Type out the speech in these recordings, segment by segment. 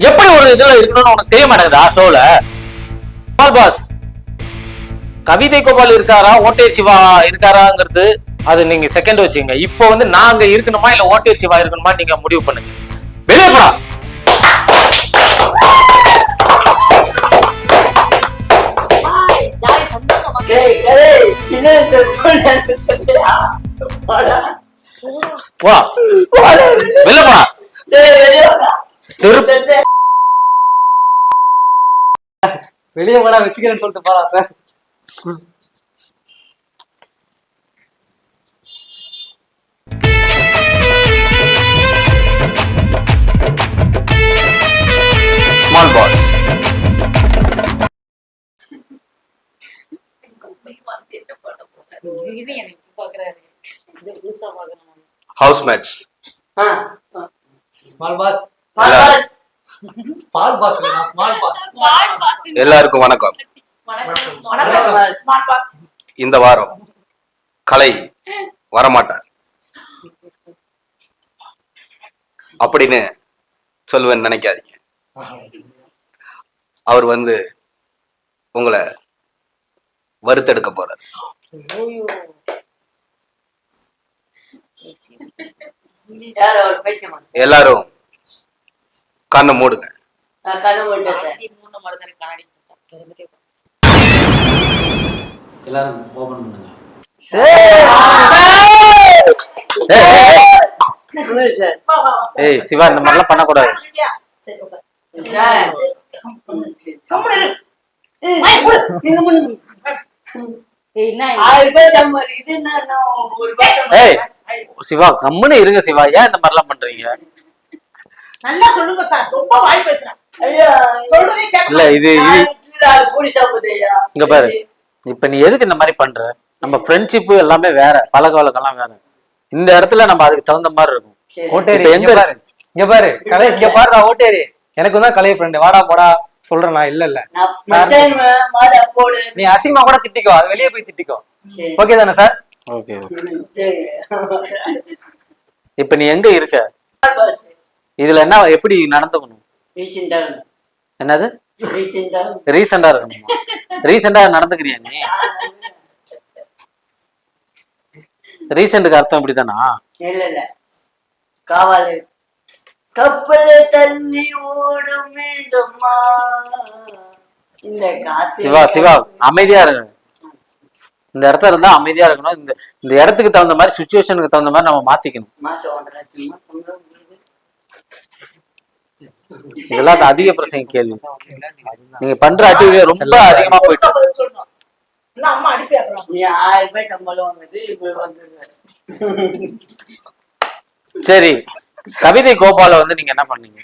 எப்படி ஒரு இதுல இருக்கணும்னு உனக்கு தெரிய மாட்டேங்குதா ஷோல பாஸ். கவிதை கோபால் இருக்காரா ஓட்டேர் சிவா இருக்காராங்கிறது அது நீங்க செகண்ட் வச்சுங்க இப்போ வந்து நாங்க இருக்கணுமா இல்ல ஓட்டேர் சிவா இருக்கணுமா நீங்க முடிவு பண்ணுங்க. வெளியே போடா. சந்தோஷமா போடா. போடா போடா. வெளியே போடா வச்சுக்கிறேன்னு சொல்லிட்டு போறா சார் ஹவுஸ் மேட்ச் எல்லாருக்கும் வணக்கம். வணக்கம். பால். Smart pass. இந்த வாரம் கலை வரமாட்டார். அப்படின்னு சொல்லுவேன்னு நினைக்காதீங்க. அவர் வந்து உங்களை வறுத்தெடுக்க போறார்? எல்லாரும் கண்ணை மூடுங்க. எல்லாரும் ஓபன் பண்ணுங்க. ஏய் சிவா இந்த மாதிரிலாம் பண்ணக்கூடாது சார். சிவா கம்முன்னு இருங்க சிவா. ஏன் இந்த மாதிரிலாம் பண்றீங்க? நல்லா சொல்லுங்க சார். ரொம்ப வாய் பேசுறேன். ஐயா, சொல்றதே கேட்க இல்ல இது. இங்க பாரு. இப்ப நீ எதுக்கு இந்த மாதிரி பண்ற? நம்ம ஃப்ரெண்ட்ஷிப் எல்லாமே வேற. பழக்க வழக்கம்லாம் வேற. இந்த இடத்துல நம்ம அதுக்கு தகுந்த மாதிரி இருக்கும். ஓட்டேரி எங்க பாரு. இங்க பாரு. கலை இங்க பாருடா ஓட்டேரி. எனக்கு தான் கலை ஃப்ரெண்டு வாடா போடா. சொல்றேன் நான் இல்ல இல்ல. நீ அசிங்கமா கூட திட்டிக்கோ அது வெளியே போய் திட்டிக்கோ. ஓகே தானே சார் ஓகே. இப்ப நீ எங்க இருக்க. இதுல என்ன எப்படி நடந்துக்கணும். என்னது. ரீசெண்டா இருக்கணுமா ரீசெண்டா நடந்துக்கிறியா நீ ரீசெண்டுக்கு அர்த்தம் இப்படிதானா இல்ல இல்ல காவாலு கப்பல் தண்ணி ஓடும் வேண்டுமா இந்த காத்து சிவா சிவா அமைதியா இருங்க. இந்த இடத்துல இருந்தா அமைதியா இருக்கணும். இந்த இந்த இடத்துக்கு தகுந்த மாதிரி சுச்சுவேஷனுக்கு தகுந்த மாதிரி நம்ம மாத்திக்கணும். இதெல்லாம் அதிக பிரசங்க கேள்வி. நீங்க பண்ற ஆக்டிவிட்டி ரொம்ப அதிகமா போயிட்டு சரி. கவிதை கோபால வந்து நீங்க என்ன பண்ணீங்க?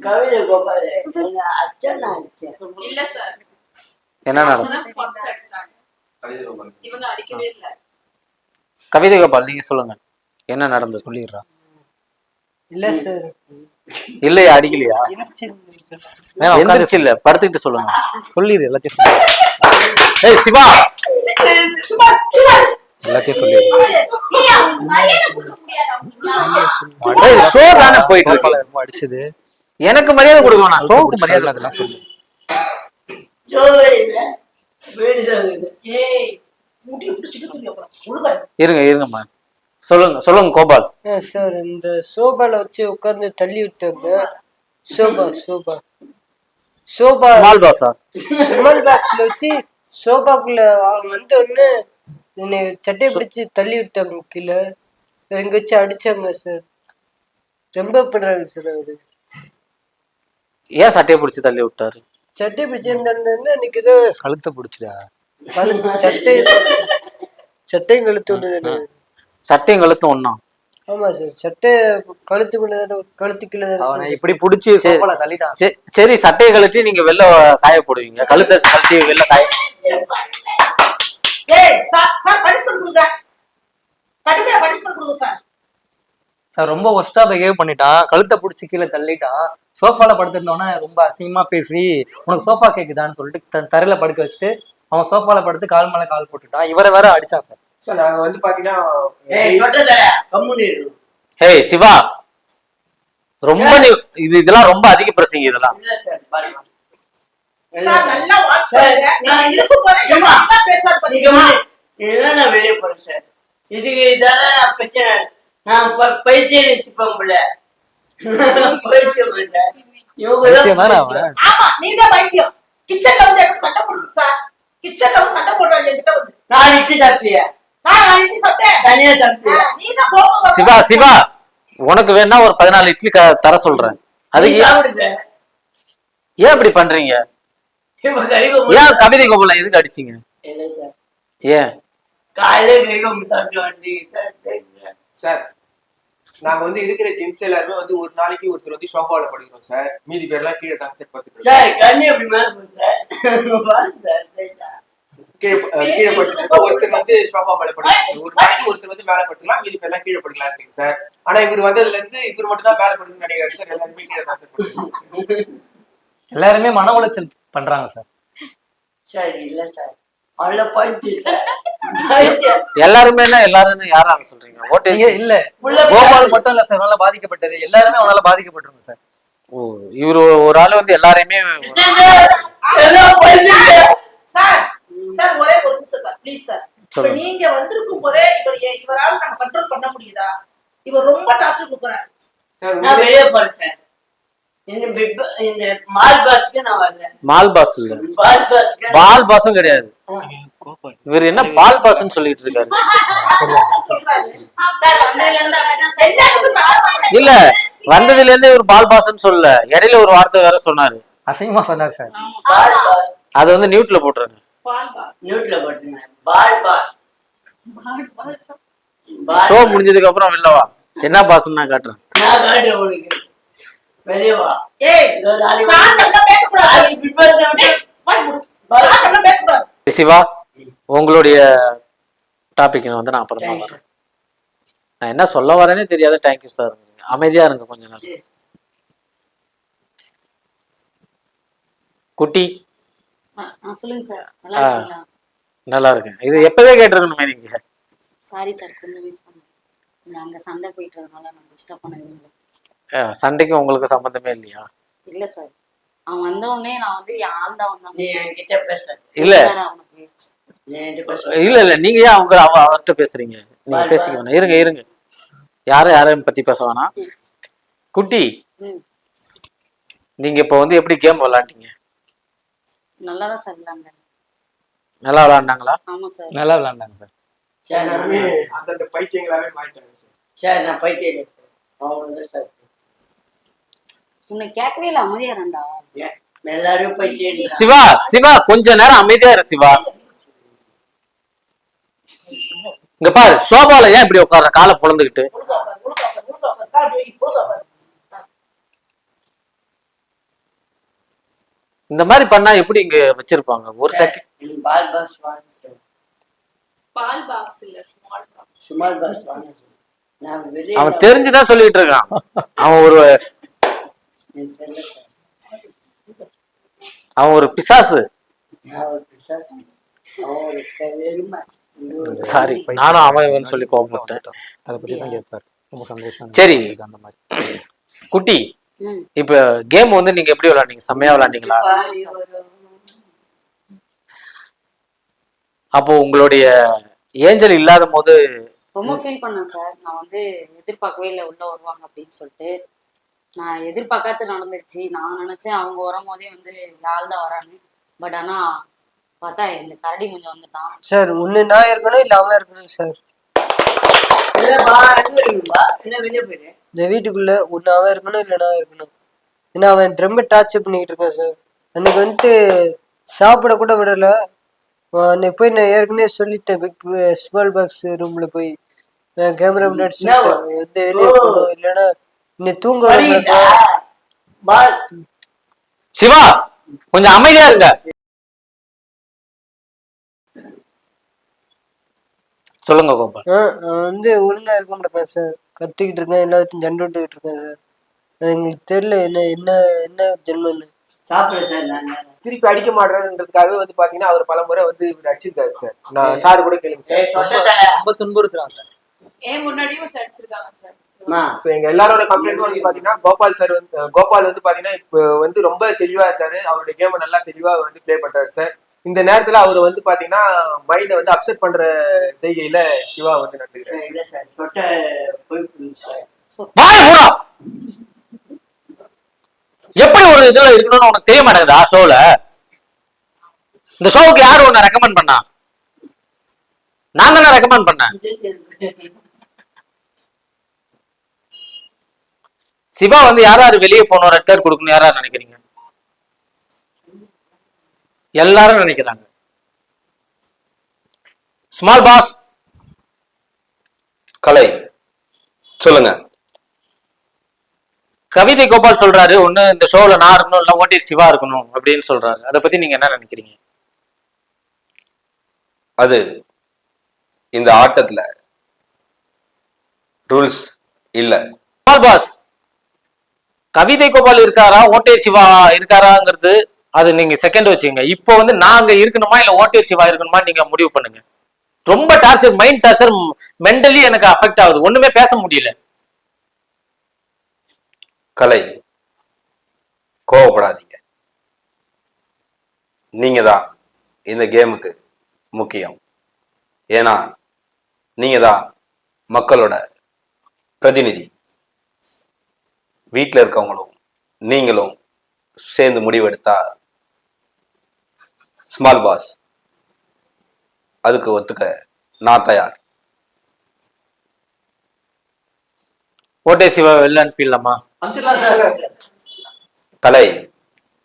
கவிதை கோபால். எங்க அச்சன் அச்சன் இல்ல சார். என்ன நடந்தது கவிதை கோபால். நீங்க சொல்லுங்க. என்ன நடந்தது சொல்லிடுறா. இல்ல சார். இல்லையா அடிக்கலையா? எந்திரிச்சு இல்ல? படுத்துக்கிட்டு சொல்லுங்க. சொல்லிடு எல்லாத்தையும். ஏய் சிவா! எல்லாத்தையும் சொல்லிடு ஐயா, மரியாதை கொடுக்க முடியாதா உங்களுக்கு? ஏய் ஷோ தானே போயிட்டு இருக்கு. ரொம்ப அடிச்சது. எனக்கு மரியாதை கொடுக்க வேணாம். ஷோவுக்கு மரியாதை அதெல்லாம் சொல்லு. இருங்க இருங்கம்மா. சொல்லுங்க சொல்லுங்க கோபால். சார் இந்த சோபால வச்சு உட்கார்ந்து தள்ளி விட்டாங்க சோபா சோபா. சோபா. ஸ்மால் பாஸா? சுமல் பாக்ஸ்ல வச்சு சோபாக்குள்ள வந்த உடனே என்னை சட்டை பிடிச்சு தள்ளி விட்டாங்க கீழே. எங்க வச்சு அடிச்சாங்க சார் ரொம்ப பண்றாங்க சார் அவரு. ஏன் சட்டையை பிடிச்சி தள்ளி விட்டாரு? சட்டை பிடிச்சு இன்னைக்கு ஏதோ கழுத்தை பிடிச்சிடா சட்டை சட்டை கழுத்து விடுது சட்டையும் கழுத்தும் ஒண்ணா? ஆமா சார் சட்டை கழுத்துக்குள்ள தானே கழுத்துக்குள்ள. இப்படி புடிச்சு சரி சட்டையை கழட்டி நீங்க வெளில காய போடுவீங்க. கழுத்தை கழட்டி வெளில காய ஏய் சார் சார் பனிஷ்மெண்ட் கொடுங்க. கடுமையா பனிஷ்மெண்ட் கொடுங்க சார். சார் ரொம்ப ஒஸ்டா பிஹேவ் பண்ணிட்டான் கழுத்தை பிடிச்சி கீழே தள்ளிட்டான் சோஃபால படுத்திருந்தவன ரொம்ப அசிங்கமா பேசி உனக்கு சோஃபா கேக்குதான்னு சொல்லிட்டு தரையில படுக்க வச்சுட்டு அவன் சோஃபால படுத்து கால் மேல கால் போட்டுட்டான் இவரை வேற அடிச்சான் சார். சார் நாங்க வந்து பாத்தீங்கன்னா ஏய் சிவா ரொம்ப இது இதெல்லாம் ரொம்ப அதிக பிரசங்க இதெல்லாம். இல்ல சார் நல்லா வாட்ச் சார், பண்ணுங்க. நான் இருக்கும் போதே? என்ன நீங்க பாத்தீங்களா? இதெல்லாம் நான் வெளியே போறேன் சார். இதுக்கு இதெல்லாம் நான் பிரச்சனை நான் பைத்தியம் வச்சுப்பேன் பைத்தியம் இல்ல. இவங்க தான் பைத்தியம். தானே? ஆமா கிச்சன்ல வந்து எனக்கு சண்டை போடுது சார். கிச்சன்ல வந்து சண்டை போடுறாரு என்கிட்ட வந்து. நான் இட்லி சாப்பிட்டியா? நீ சிவா சிவா உனக்கு வேணா ஒரு பதினாலு இட்லி தர சொல்றேன். அதுக்கு நீ ஏன் இப்படி பண்றீங்க? ஏன் கவிதை கோபுல எதுக்கு அடிச்சீங்க? ஏன்? காலையில கறிவை சாப்பிட்டு சார் நாங்க வந்து இருக்கிற ஜென்ஸ் எல்லாருமே வந்து ஒரு நாளைக்கு ஒருத்தர் வந்து ஷோஃபாவில் படுக்கிறோம் சார். மீதி பேர்லாம் கீழே தான் சார் படுத்துட்டு சார் கண்ணு மேல. கீழே ப- அஹ் கீழே படுத்து ஒருத்தர் வந்து ஷோஃபா மேல படுக்கலாம் ஒரு நாளைக்கு ஒருத்தர் வந்து மேல படுத்துக்கலாம் மீதி பேர்லாம் கீழே படுக்கலாம் இருக்கீங்க சார். ஆனா இவர் வந்ததுல இருந்து இவர் மட்டும் தான் மேல படுக்கணும்னு நினைக்கிறாரு சார். எல்லாருமே கீழே தான் சார். எல்லாருமே மன உளைச்சல் பண்றாங்க சார். சார் இல்ல சார். அவ்வளோ பாயிண்ட் சார் பைத்தியம். எல்லாருமே எல்லாருமே யாராவது சொல்றீங்க? ஓட்டு இல்ல. உள்ள கோபால் மட்டும் இல்ல சார் நல்லா பாதிக்கப்பட்டது. எல்லாருமே அவனால பாதிக்கப்பட்டிருக்கும் சார். ஓ இவரு ஒரு ஆளு வந்து எல்லாரையுமே சார், சார். ஒரே ஒரு நிமிஷம் சார். Please sir. இப்ப. நீங்க வந்திருக்கும் போதே இவர் இவரால நம்ம கண்ட்ரோல் பண்ண முடியுதா? இவர் ரொம்ப டார்ச்சர் கொடுக்குறாரு. நான் வெளியே போறேன் சார். இந்த பிக் பா- இந்த மால் பாஸ்க்கு நான் வரல. மால் பாஸ் இல்ல. பால் பாஸ்க்கு. பால் பாஸும் கிடையாது. இவர் என்ன பால் சொல்லிட்டு இருக்காரு. இல்ல வந்ததுல இருந்தே இவர் பால் பாஸ்ன்னு சொல்லல. இடையில ஒரு வார்த்தை வேற சொன்னாரு. அசிங்கமா சொன்னார் சார். அது வந்து நியூட்ல போட்டுருங்க பால் பா நியூட்ல போட்டுருங்க ball pass. Ball pass. Ball show முடிஞ்சதுக்கு அப்புறம் வெளில வா. என்ன பாஸ்ன்னு நான் காட்டுறேன். நான் காட்டுறேன் உனக்கு சிவா உங்களுடைய டாபிக் வந்து நான் அப்புறம் வரேன். நான் என்ன சொல்ல வரேனே தெரியாத. தேங்க்யூ சார் அமைதியா இருங்க கொஞ்ச நேரம். குட்டி. நல்லா ஆ. இருக்கீங்களா? நல்லா இருக்கேன். இது எப்பவே கேட்டிருக்கணுமே நீங்க. சாரி சார் கொஞ்சம் மிஸ் பண்ணேன். இங்க அங்க சண்டை போயிட்டு இருக்கனால நான் டிஸ்டர்ப் பண்ண விரும்பல சண்டைக்கும் உங்களுக்கு சம்பந்தமே இல்லையா? இல்ல சார். அவன் வந்த உடனே நான் வந்து ஆள் தான் வந்தான் நீ என்கிட்ட பேச இல்ல இல்ல இல்ல. நீங்க ஏன் அவங்க அவ அவர்கிட்ட பேசுறீங்க? நீங்க பேசிக்க வேணாம். இருங்க இருங்க. யாரும் யாரையும் பத்தி பேச வேணாம். குட்டி நீங்க இப்போ வந்து எப்படி கேம் விளையாண்டீங்க? நல்லா தான் சார் விளாண்டேன் நல்லா விளையாண்டாங்களா? ஆமா சார். நல்லா விளையாண்டாங்க சார். சார் அந்தந்த பைத்தியங்களாவே மாறிட்டாங்க சார். சார் நான் பைத்தியம் சார். அவ்வளோதான் சார். உன்னை கேட்கவே இல்லை அமைதியா ஏன், எல்லாரும். சிவா சிவா கொஞ்ச நேரம் அமைதியா இரு சிவா. இங்க பாரு சோபால ஏன் இப்படி உட்கார்ற? காலை உட்காரு. இந்த மாதிரி பண்ணா எப்படி இங்க வச்சிருப்பாங்க? ஒரு second ball sir ball box இல்ல ஸ்மால் பாக்ஸ் நான் வெளியே அவன் தெரிஞ்சுதான் சொல்லிட்டு இருக்கான். அவன் ஒரு அவன் ஒரு பிசாசு. சாரி நானும் அவன் இவன் சொல்லி கோபப்பட்டேன் அதை பத்தி தான் கேட்பாரு. ரொம்ப சந்தோஷம். சரி. அந்த மாதிரி. குட்டி இப்ப கேம் வந்து நீங்க எப்படி விளையாண்டீங்க செம்மையா விளையாண்டீங்களா. அப்போ உங்களுடைய ஏஞ்சல் இல்லாத போது ரொம்ப ஃபீல் பண்ணேன் சார். நான் வந்து எதிர்பார்க்கவே இல்லை உள்ள வருவாங்க அப்படின்னு சொல்லிட்டு. நான் எதிர்பார்க்காத நடந்துருச்சு. நான் நினைச்சேன் அவங்க வரும்போதே வந்து ஆள் தான் வரான்னு பட் ஆனா பார்த்தா இந்த கரடி கொஞ்சம் வந்துட்டான். சார் ஒண்ணு நான் இருக்கணும் இல்ல அவன் இருக்கணும் சார்? இந்த வீட்டுக்குள்ள ஒண்ணு அவன் இருக்கணும் இல்ல நான் இருக்கணும்? ஏன்னா அவன் ரொம்ப டார்ச்சர் பண்ணிக்கிட்டு இருக்கான் சார். அன்னைக்கு வந்துட்டு சாப்பிட கூட விடல. அன்னைக்கு போய் நான் ஏற்கனவே சொல்லிட்டேன் பிக் ஸ்மால் பாக்ஸ் ரூம்ல போய். கேமரா முன்னாடி வந்து வெளியே போகணும் இல்லைன்னா இன்னைக்கு தூங்க சிவா கொஞ்சம் அமைதியா இருங்க. சொல்லுங்க கோபால். வந்து ஒழுங்கா இருக்க மாட்டேன் சார். கத்திக்கிட்டு இருக்கேன் எல்லாத்தையும் சண்டை விட்டுக்கிட்டு இருக்கேன் சார். எங்களுக்கு தெரியல என்ன என்ன என்ன ஜென்மன்னு சாப்பிட சார். நான் திருப்பி அடிக்க மாட்டேன்றதுக்காகவே வந்து பாத்தீங்கன்னா அவர் பல முறை வந்து இவர் அடிச்சிருக்காரு சார். நான் சார் கூட கேளுங்க சரி. ரொம்ப துன்புறுத்துறான் சார். ஏன் முன்னாடியும் அடிச்சிருக்காங்க சார்? ஆ. So, எங்க எல்லாரோட கம்ப்ளைண்ட்டும் வந்து பாத்தீங்கன்னா கோபால் சார் வந்து கோபால் வந்து பாத்தீங்கன்னா இப்போ வந்து ரொம்ப தெளிவா இருக்காரு. அவருடைய கேமை நல்லா தெளிவா வந்து ப்ளே பண்றாரு சார் இந்த நேரத்துல அவர் வந்து பாத்தீங்கன்னா மைண்டை வந்து அப்செட் பண்ற செய்கையில சிவா வந்து நடந்துக்கிறாரு எப்படி ஒரு இதுல இருக்கணும்னு உனக்கு தெரிய மாட்டேங்குதா ஷோல இந்த ஷோவுக்கு யாரு உன்னை ரெக்கமெண்ட் பண்ணா? நான் தானே ரெக்கமெண்ட் பண்ணேன். சிவா வந்து யார் யாரு வெளியே போனோம்? ரெட் கார்டு கொடுக்கணும் யாரா நினைக்கிறீங்க? எல்லாரும் நினைக்கிறாங்க. ஸ்மால் பாஸ் கலை சொல்லுங்க. கவிதை கோபால் சொல்றாரு ஒண்ணு இந்த ஷோல நான் இருக்கணும் இல்ல ஓட்டிர் சிவா இருக்கணும் அப்படின்னு சொல்றாரு. அதை பத்தி நீங்க என்ன நினைக்கிறீங்க? அது இந்த ஆட்டத்துல ரூல்ஸ் இல்ல. பாஸ் கவிதை கோபால் இருக்காரா ஓட்டேர் சிவா இருக்காராங்கிறது அது நீங்க செகண்ட் வச்சுங்க. இப்போ வந்து நாங்க இருக்கணுமா இல்ல ஓட்டேர் சிவா இருக்கணுமா நீங்க முடிவு பண்ணுங்க. ரொம்ப டார்ச்சர் மைண்ட் டார்ச்சர் மென்டலி எனக்கு அஃபெக்ட் ஆகுது. ஒண்ணுமே பேச முடியல. கலை கோவப்படாதீங்க. நீங்க தான் இந்த கேமுக்கு முக்கியம். ஏன்னா நீங்க தான் மக்களோட பிரதிநிதி. வீட்டில் இருக்கவங்களும் நீங்களும் சேர்ந்து முடிவெடுத்தா ஸ்மால் பாஸ் அதுக்கு ஒத்துக்க நான் தயார். ஓட்டேர் சிவா வெளில அனுப்பிடலாமா?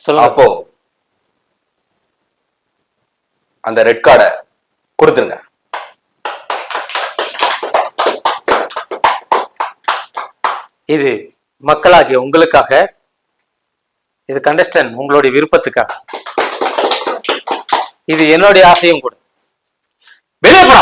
சொல்லுங்க அப்போ அந்த ரெட் கார்டை கொடுத்துருங்க. இது மக்களாகிய உங்களுக்காக இது கண்டஸ்டன் உங்களுடைய விருப்பத்துக்காக. இது என்னுடைய ஆசையும் கூட. வெளியே போடா.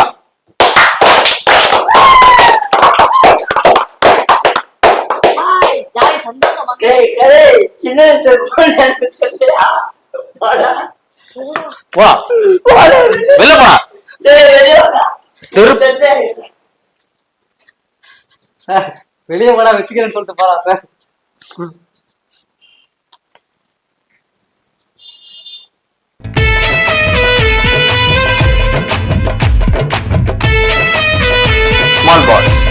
வெளில போடா. வெளியே வெளியே போடா வச்சுக்கிறேன்னு சொல்லிட்டு போறான் சார் ஸ்மால் பாக்ஸ்